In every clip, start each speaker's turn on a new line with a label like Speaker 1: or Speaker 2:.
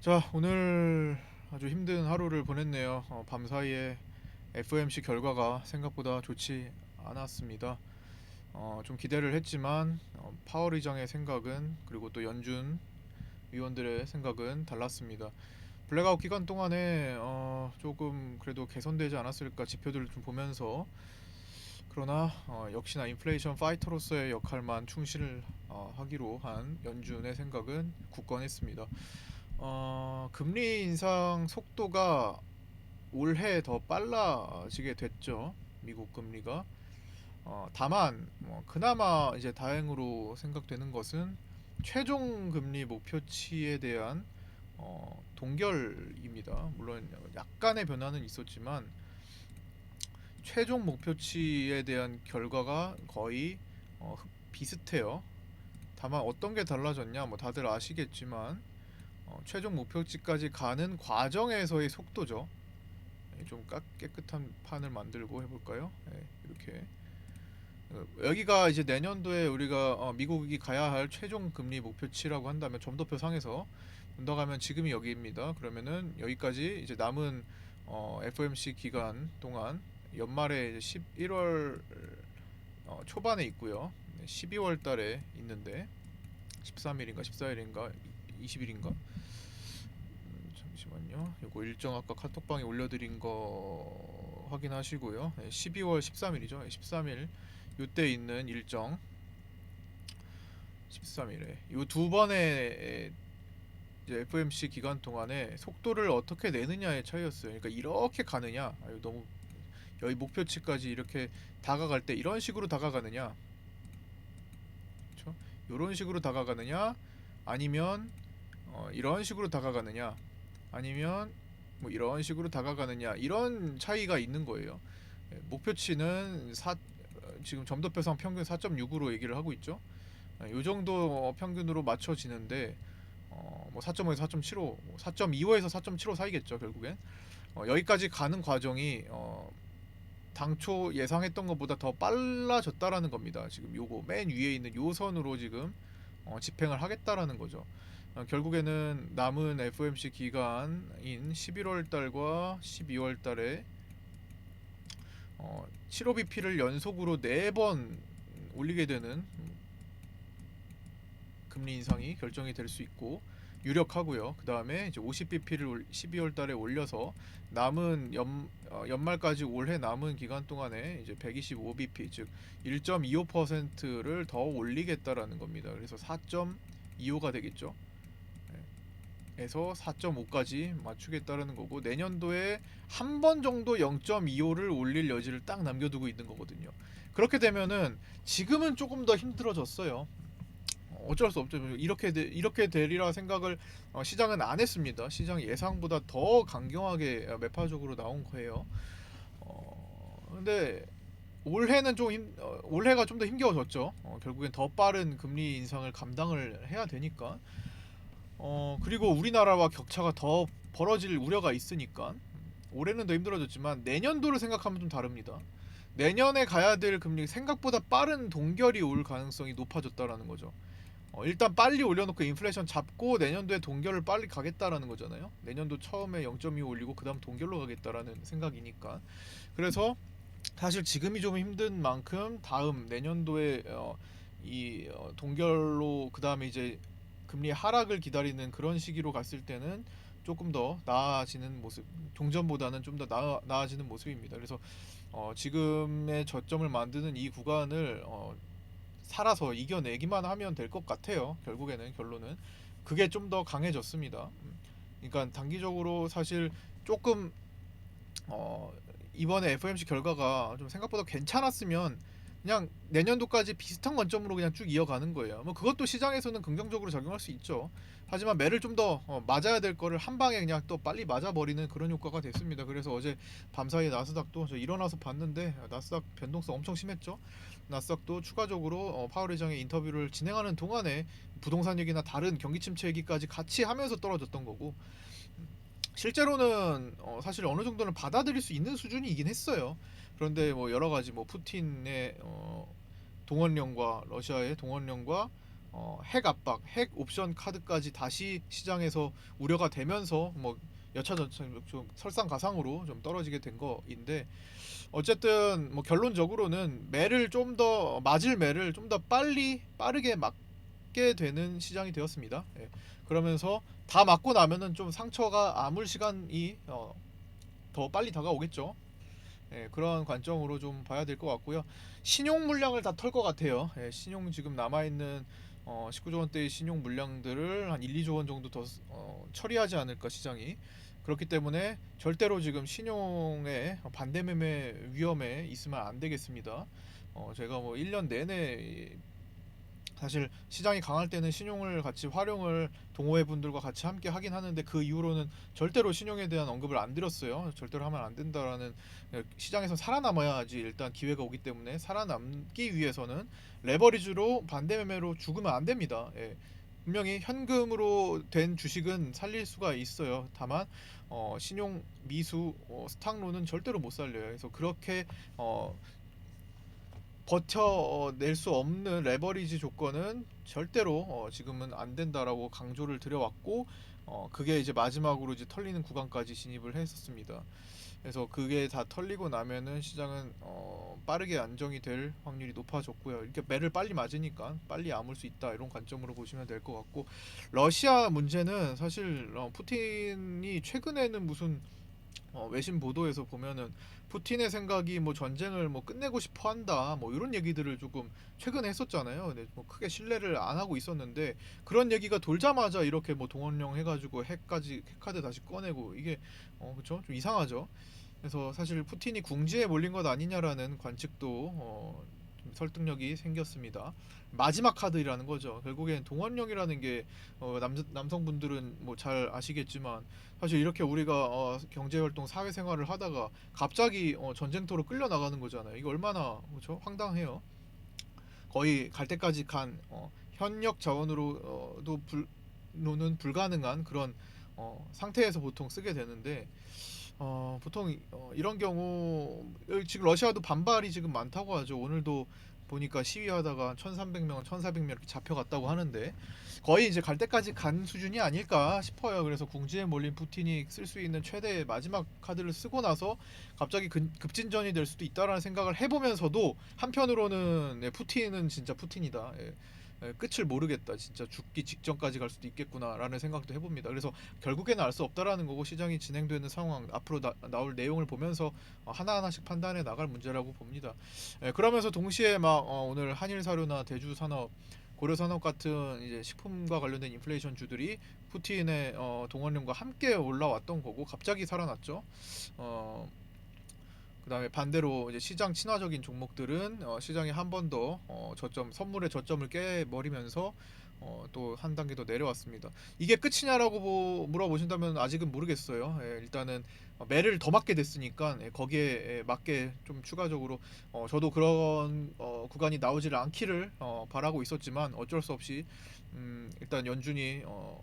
Speaker 1: 자 오늘 아주 힘든 하루를 보냈네요. 어, 밤 사이에 FOMC 결과가 생각보다 좋지 않았습니다. 어, 좀 기대를 했지만 어, 파월 의장의 생각은 그리고 또 연준 위원들의 생각은 달랐습니다. 블랙아웃 기간 동안에 어, 조금 그래도 개선되지 않았을까 지표들을 좀 보면서 그러나 어, 역시나 인플레이션 파이터로서의 역할만 충실을 어, 하기로 한 연준의 생각은 굳건했습니다. 어, 금리 인상 속도가 올해 더 빨라지게 됐죠. 미국 금리가. 어, 다만 뭐 그나마 이제 다행으로 생각되는 것은 최종 금리 목표치에 대한 어, 동결입니다. 물론 약간의 변화는 있었지만 최종 목표치에 대한 결과가 거의 어, 비슷해요. 다만 어떤 게 달라졌냐, 뭐 다들 아시겠지만 어, 최종 목표치까지 가는 과정에서의 속도죠. 예, 좀 까- 깨끗한 판을 만들고 해볼까요? 예, 이렇게 어, 여기가 이제 내년도에 우리가 어, 미국이 가야 할 최종 금리 목표치라고 한다면 점도표 상에서 본다가면 지금이 여기입니다. 그러면은 여기까지 이제 남은 어, FOMC 기간 동안 연말에 11월 어, 초반에 있고요. 12월 달에 있는데 13일인가 14일인가 20일인가 음, 잠시만요. 이거 일정 아까 카톡방에 올려드린 거 확인하시고요. 네, 12월 13일이죠. 13일 요때 있는 일정 13일에 이 두 번의 FMC 기간 동안에 속도를 어떻게 내느냐의 차이였어요. 그러니까 이렇게 가느냐, 아유 너무 여기 목표치까지 이렇게 다가갈 때 이런 식으로 다가가느냐, 그렇죠? 이런 식으로 다가가느냐, 아니면 어, 이런 식으로 다가가느냐, 아니면 뭐 이런 식으로 다가가느냐 이런 차이가 있는 거예요. 예, 목표치는 사, 어, 지금 점도표상 평균 4.6으로 얘기를 하고 있죠. 이 정도 평균으로 맞춰지는데 어, 뭐 4.5에서 4.75, 뭐 4.25에서 4.75 사이겠죠 결국엔 어, 여기까지 가는 과정이 어, 당초 예상했던 것보다 더 빨라졌다라는 겁니다. 지금 요거 맨 위에 있는 요 선으로 지금 어, 집행을 하겠다라는 거죠. 어, 결국에는 남은 FOMC 기간인 11월 달과 12월 달에 어, 75bp를 연속으로 4번 올리게 되는 금리 인상이 결정이 될 수 있고 유력하고요. 그 다음에 이제 50bp를 12월 달에 올려서 남은 연, 어, 연말까지 올해 남은 기간 동안에 이제 125bp 즉 1.25%를 더 올리겠다라는 겁니다. 그래서 4.25가 되겠죠. 네. 에서 4.5까지 맞추겠다라는 거고 내년도에 한 번 정도 0.25를 올릴 여지를 딱 남겨두고 있는 거거든요. 그렇게 되면은 지금은 조금 더 힘들어졌어요. 어쩔 수 없죠. 이렇게 되, 이렇게 되리라 생각을 어, 시장은 안 했습니다. 시장 예상보다 더 강경하게 어, 매파적으로 나온 거예요. 어, 근데 올해는 좀 힘, 어, 올해가 좀 더 힘겨워졌죠. 어, 결국엔 더 빠른 금리 인상을 감당을 해야 되니까. 어, 그리고 우리나라와 격차가 더 벌어질 우려가 있으니까 올해는 더 힘들어졌지만 내년도를 생각하면 좀 다릅니다. 내년에 가야 될 금리 생각보다 빠른 동결이 올 가능성이 높아졌다라는 거죠. 어, 일단 빨리 올려놓고 인플레이션 잡고 내년도에 동결을 빨리 가겠다라는 거잖아요. 내년도 처음에 0.25 올리고 그다음 동결로 가겠다라는 생각이니까. 그래서 사실 지금이 좀 힘든 만큼 다음 내년도에 어, 이 어, 동결로 그다음에 이제 금리 하락을 기다리는 그런 시기로 갔을 때는 조금 더 나아지는 모습, 종전보다는 좀 더 나아, 나아지는 모습입니다. 그래서 어, 지금의 저점을 만드는 이 구간을 어, 살아서 이겨내기만 하면 될 것 같아요. 결국에는 결론은 그게 좀 더 강해졌습니다. 음, 그러니까 단기적으로 사실 조금 어, 이번에 FOMC 결과가 좀 생각보다 괜찮았으면 그냥 내년도까지 비슷한 관점으로 그냥 쭉 이어가는 거예요. 뭐 그것도 시장에서는 긍정적으로 작용할 수 있죠. 하지만 매를 좀더 어, 맞아야 될 거를 한 방에 그냥 또 빨리 맞아 버리는 그런 효과가 됐습니다. 그래서 어제 밤사이에 나스닥도 저 일어나서 봤는데 나스닥 변동성 엄청 심했죠. 나스닥도 추가적으로 어, 파월 의장의 인터뷰를 진행하는 동안에 부동산 얘기나 다른 경기 침체 얘기까지 같이 하면서 떨어졌던 거고 실제로는 어, 사실 어느 정도는 받아들일 수 있는 수준이긴 했어요. 그런데 뭐 여러 가지 뭐 푸틴의 어, 동원령과 러시아의 동원령과 어, 핵 압박, 핵 옵션 카드까지 다시 시장에서 우려가 되면서 뭐 여차저차 좀 설상가상으로 좀 떨어지게 된 거인데 어쨌든 뭐 결론적으로는 매를 좀 더 맞을 매를 좀 더 빨리 빠르게 맞게 되는 시장이 되었습니다. 예. 그러면서 다 맞고 나면은 좀 상처가 아물 시간이 어, 더 빨리 다가오겠죠. 예, 그런 관점으로 좀 봐야 될 것 같고요. 신용 물량을 다 털 것 같아요. 예, 신용 지금 남아 있는 어, 19조 원대의 신용 물량들을 한 1, 2조 원 정도 더 어, 처리하지 않을까 시장이 그렇기 때문에 절대로 지금 신용의 반대 매매 위험에 있으면 안 되겠습니다. 어, 제가 뭐 1년 내내 사실 시장이 강할 때는 신용을 같이 활용을 동호회 분들과 같이 함께 하긴 하는데 그 이후로는 절대로 신용에 대한 언급을 안 드렸어요. 절대로 하면 안 된다라는 시장에서 살아남아야지 일단 기회가 오기 때문에 살아남기 위해서는 레버리지로 반대 매매로 죽으면 안 됩니다. 예. 분명히 현금으로 된 주식은 살릴 수가 있어요. 다만 어, 신용 미수 어, 스탁로는 절대로 못 살려요. 그래서 그렇게 어, 버텨낼 수 없는 레버리지 조건은 절대로 어, 지금은 안 된다라고 강조를 드려왔고 어, 그게 이제 마지막으로 이제 털리는 구간까지 진입을 했었습니다. 그래서 그게 다 털리고 나면은 시장은 어, 빠르게 안정이 될 확률이 높아졌고요. 이렇게 매를 빨리 맞으니까 빨리 아물 수 있다 이런 관점으로 보시면 될 것 같고 러시아 문제는 사실 어, 푸틴이 최근에는 무슨 어, 외신 보도에서 보면은 푸틴의 생각이 뭐 전쟁을 뭐 끝내고 싶어 한다 뭐 이런 얘기들을 조금 최근에 했었잖아요. 근데 뭐 크게 신뢰를 안 하고 있었는데 그런 얘기가 돌자마자 이렇게 뭐 동원령 해가지고 핵까지 핵카드 다시 꺼내고 이게 어 그쵸 좀 이상하죠. 그래서 사실 푸틴이 궁지에 몰린 것 아니냐라는 관측도 어, 좀 설득력이 생겼습니다. 마지막 카드라는 거죠. 결국엔 동원령이라는 게 어, 남, 남성분들은 뭐 잘 아시겠지만 사실 이렇게 우리가 어, 경제활동 사회생활을 하다가 갑자기 어, 전쟁터로 끌려 나가는 거잖아요. 이거 얼마나 그렇죠? 황당해요. 거의 갈 때까지 간 어, 현역 자원으로도 불, 노는 불가능한 그런 어, 상태에서 보통 쓰게 되는데 어, 보통 어, 이런 경우 여기 지금 러시아도 반발이 지금 많다고 하죠. 오늘도 보니까 시위하다가 1,300명, 1,400명 이렇게 잡혀갔다고 하는데 거의 이제 갈 때까지 간 수준이 아닐까 싶어요. 그래서 궁지에 몰린 푸틴이 쓸 수 있는 최대의 마지막 카드를 쓰고 나서 갑자기 급, 급진전이 될 수도 있다라는 생각을 해보면서도 한편으로는 네, 푸틴은 진짜 푸틴이다. 예. 예, 끝을 모르겠다. 진짜 죽기 직전까지 갈 수도 있겠구나라는 생각도 해봅니다. 그래서 결국에는 알 수 없다라는 거고 시장이 진행되는 상황 앞으로 나, 나올 내용을 보면서 어, 하나 하나씩 판단해 나갈 문제라고 봅니다. 예, 그러면서 동시에 막 어, 오늘 한일 사료나 대주 산업 고려 산업 같은 이제 식품과 관련된 인플레이션 주들이 푸틴의 어, 동원령과 함께 올라왔던 거고 갑자기 살아났죠. 어, 그다음에 반대로 이제 시장 친화적인 종목들은 어, 시장이 한 번 더 어, 저점 선물의 저점을 깨버리면서 어, 또 한 단계 더 내려왔습니다. 이게 끝이냐라고 보, 물어보신다면 아직은 모르겠어요. 예, 일단은 어, 매를 더 맞게 됐으니까 예, 거기에 예, 맞게 좀 추가적으로 어, 저도 그런 어, 구간이 나오지를 않기를 어, 바라고 있었지만 어쩔 수 없이 음, 일단 연준이 어,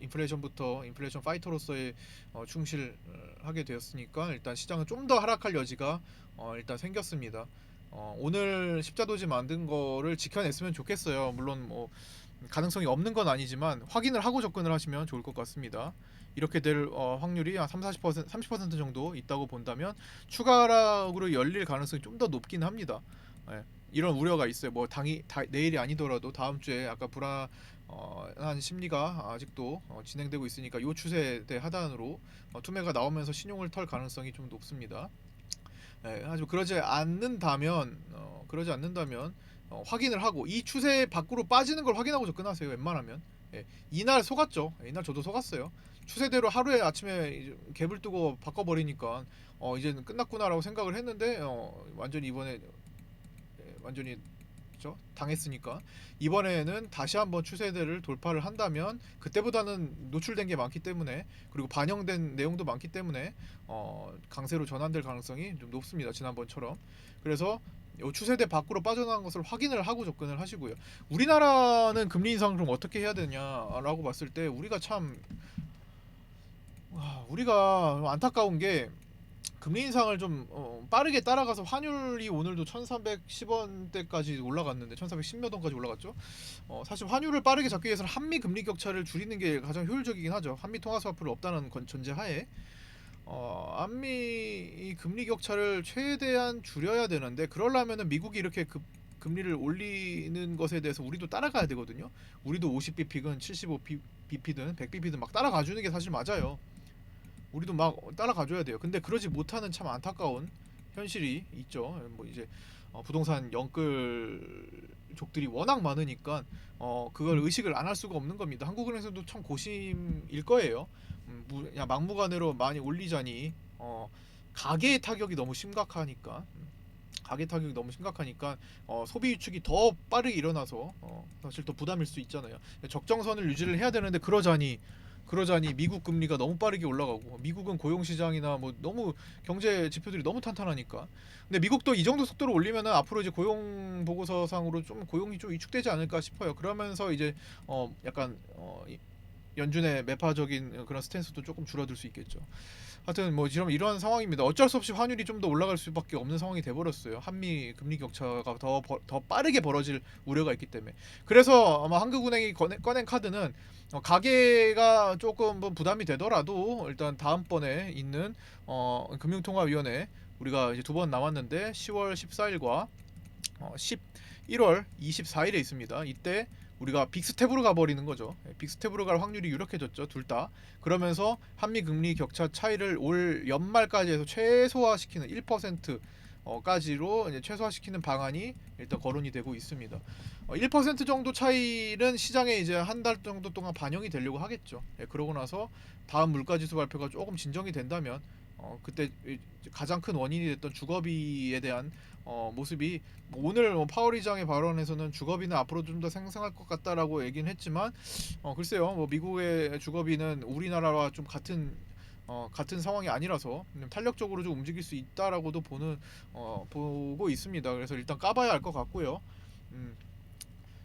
Speaker 1: 인플레이션부터 인플레이션 파이터로서의 어, 충실하게 되었으니까 일단 시장은 좀 더 하락할 여지가 어, 일단 생겼습니다. 어, 오늘 십자도지 만든 거를 지켜냈으면 좋겠어요. 물론 뭐 가능성이 없는 건 아니지만 확인을 하고 접근을 하시면 좋을 것 같습니다. 이렇게 될 어, 확률이 한 3, 40%, 30% 정도 있다고 본다면 추가 하락으로 열릴 가능성이 좀 더 높긴 합니다. 예, 이런 우려가 있어요. 뭐 당이 다, 내일이 아니더라도 다음 주에 아까 불안 어, 한 심리가 아직도 어, 진행되고 있으니까 이 추세대 하단으로 어, 투매가 나오면서 신용을 털 가능성이 좀 높습니다. 예, 아주 그러지 않는다면 어, 그러지 않는다면 어, 확인을 하고 이 추세 밖으로 빠지는 걸 확인하고 접근하세요. 웬만하면 예, 이날 속았죠. 예, 이날 저도 속았어요. 추세대로 하루에 아침에 갭을 뜨고 바꿔버리니까 어, 이제는 끝났구나라고 생각을 했는데 어, 완전히 이번에 예, 완전히 그죠? 당했으니까. 이번에는 다시 한번 추세대를 돌파를 한다면 그때보다는 노출된 게 많기 때문에 그리고 반영된 내용도 많기 때문에 어, 강세로 전환될 가능성이 좀 높습니다 지난번처럼. 그래서 요 추세대 밖으로 빠져나간 것을 확인을 하고 접근을 하시고요. 우리나라는 금리 인상을 그럼 어떻게 해야 되냐라고 봤을 때 우리가 참 와, 우리가 안타까운 게 금리 인상을 좀 어, 빠르게 따라가서 환율이 오늘도 1,310원대까지 올라갔는데 1,410몇 원까지 올라갔죠. 어, 사실 환율을 빠르게 잡기 위해서는 한미 금리 격차를 줄이는 게 가장 효율적이긴 하죠. 한미 통화 스와프를 없다는 건 전제하에 어, 한미 이 금리 격차를 최대한 줄여야 되는데 그러려면은 미국이 이렇게 급 금리를 올리는 것에 대해서 우리도 따라가야 되거든요. 우리도 50bp든 75bp든 100bp든 막 따라가 주는 게 사실 맞아요. 우리도 막 따라가 줘야 돼요. 근데 그러지 못하는 참 안타까운 현실이 있죠. 뭐 이제 어, 부동산 연끌족들이 워낙 많으니까 어, 그걸 의식을 안 할 수가 없는 겁니다. 한국은행에서도 참 고심일 거예요. 음, 무, 그냥 막무가내로 많이 올리자니 어, 가계의 타격이 너무 심각하니까 음, 가계 타격이 너무 심각하니까 어, 소비 유축이 더 빠르게 일어나서 어, 사실 더 부담일 수 있잖아요. 적정선을 유지를 해야 되는데 그러자니 그러자니 미국 금리가 너무 빠르게 올라가고 미국은 고용 시장이나 뭐 너무 경제 지표들이 너무 탄탄하니까 근데 미국도 이 정도 속도로 올리면은 앞으로 이제 고용 보고서상으로 좀 고용이 좀 위축되지 않을까 싶어요. 그러면서 이제 어 약간 어 이- 연준의 매파적인 그런 스탠스도 조금 줄어들 수 있겠죠. 하여튼 뭐 이런 이런 상황입니다. 어쩔 수 없이 환율이 좀 더 올라갈 수밖에 없는 상황이 돼 버렸어요. 한미 금리 격차가 더 더 빠르게 벌어질 우려가 있기 때문에. 그래서 아마 한국은행이 꺼낸, 꺼낸 카드는 어, 가계가 조금 뭐 부담이 되더라도 일단 다음번에 있는 어, 금융통화위원회 우리가 이제 두 번 남았는데 10월 14일과 어, 11월 24일에 있습니다. 이때 우리가 빅스텝으로 가버리는 거죠. 예, 빅스텝으로 갈 확률이 유력해졌죠. 둘 다. 그러면서 한미 금리 격차 차이를 올 연말까지 해서 최소화시키는 1% 어, 까지로 이제 최소화시키는 방안이 일단 거론이 되고 있습니다. 어, 1% 정도 차이는 시장에 이제 한 달 정도 동안 반영이 되려고 하겠죠. 예, 그러고 나서 다음 물가지수 발표가 조금 진정이 된다면 어, 그때 이- 가장 큰 원인이 됐던 주거비에 대한 어, 모습이 뭐 오늘 뭐 파월 의장의 발언에서는 주거비는 앞으로 좀 더 생성할 것 같다라고 얘기는 했지만 어, 글쎄요 뭐 미국의 주거비는 우리나라와 좀 같은 어, 같은 상황이 아니라서 좀 탄력적으로 좀 움직일 수 있다라고도 보는 어, 보고 있습니다. 그래서 일단 까봐야 알 것 같고요. 음,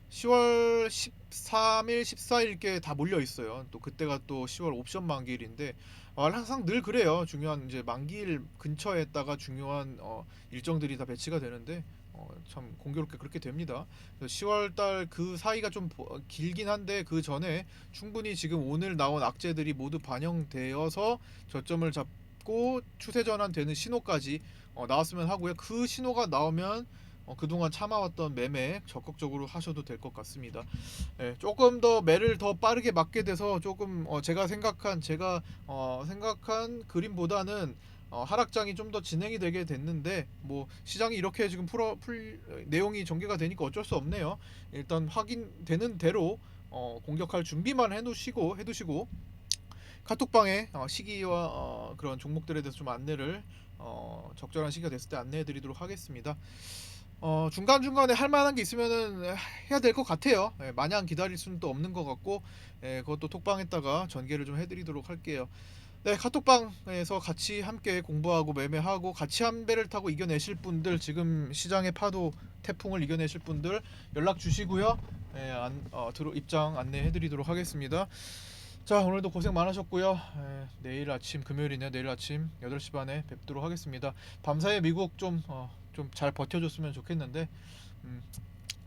Speaker 1: 10월 13일, 14일께 다 몰려 있어요. 또 그때가 또 10월 옵션 만기일인데 어, 항상 늘 그래요. 중요한 이제 만기일 근처에다가 중요한 어, 일정들이 다 배치가 되는데 어, 참 공교롭게 그렇게 됩니다. 10월 달 그 사이가 좀 보- 길긴 한데 그 전에 충분히 지금 오늘 나온 악재들이 모두 반영되어서 저점을 잡고 추세 전환되는 신호까지 어, 나왔으면 하고요. 그 신호가 나오면 어, 그동안 참아왔던 매매 적극적으로 하셔도 될 것 같습니다. 예, 조금 더 매를 더 빠르게 맞게 돼서 조금 어, 제가 생각한 제가 어, 생각한 그림보다는 어, 하락장이 좀 더 진행이 되게 됐는데 뭐 시장이 이렇게 지금 풀어 풀 내용이 전개가 되니까 어쩔 수 없네요. 일단 확인되는 대로 어, 공격할 준비만 해두시고 해두시고 카톡방에 어, 시기와 어, 그런 종목들에 대해서 좀 안내를 어, 적절한 시기가 됐을 때 안내해드리도록 하겠습니다. 어, 중간 중간에 할 만한 게 있으면은 해야 될 것 같아요. 예, 마냥 기다릴 수는 또 없는 것 같고 예, 그것도 톡방에다가 전개를 좀 해드리도록 할게요. 네, 카톡방에서 같이 함께 공부하고 매매하고 같이 한 배를 타고 이겨내실 분들 지금 시장의 파도 태풍을 이겨내실 분들 연락 주시고요. 예, 안, 어, 들어 입장 안내해드리도록 하겠습니다. 자 오늘도 고생 많으셨고요. 예, 내일 아침 금요일이네요. 내일 아침 8시 반에 뵙도록 하겠습니다. 밤사이 미국 좀 어, 좀 잘 버텨줬으면 좋겠는데 음,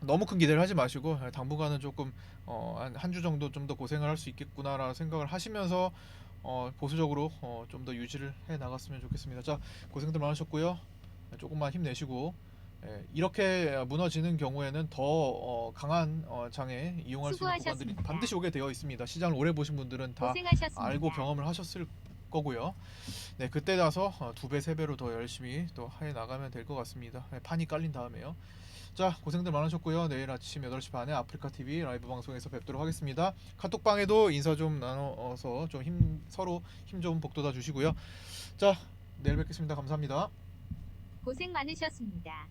Speaker 1: 너무 큰 기대를 하지 마시고 예, 당분간은 조금 어, 한주 정도 좀 더 고생을 할 수 있겠구나라는 생각을 하시면서 어, 보수적으로 어, 좀 더 유지를 해 나갔으면 좋겠습니다. 자 고생들 많으셨고요. 예, 조금만 힘내시고 예, 이렇게 무너지는 경우에는 더 어, 강한 어, 장에 이용할 수 있는 구간들이. 반드시 오게 되어 있습니다. 시장을 오래 보신 분들은 다
Speaker 2: 고생하셨습니다.
Speaker 1: 알고 경험을 하셨을 거고요. 네, 그때 나서 어, 두 배, 세 배로 더 열심히 또 해 나가면 될 것 같습니다. 네, 판이 깔린 다음에요. 자, 고생들 많으셨고요. 내일 아침 8시 반에 아프리카 TV 라이브 방송에서 뵙도록 하겠습니다. 카톡방에도 인사 좀 나눠서 좀 힘 서로 힘 좀 복돋아 주시고요. 자, 내일 뵙겠습니다. 감사합니다.
Speaker 2: 고생 많으셨습니다.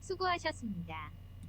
Speaker 2: 수고하셨습니다.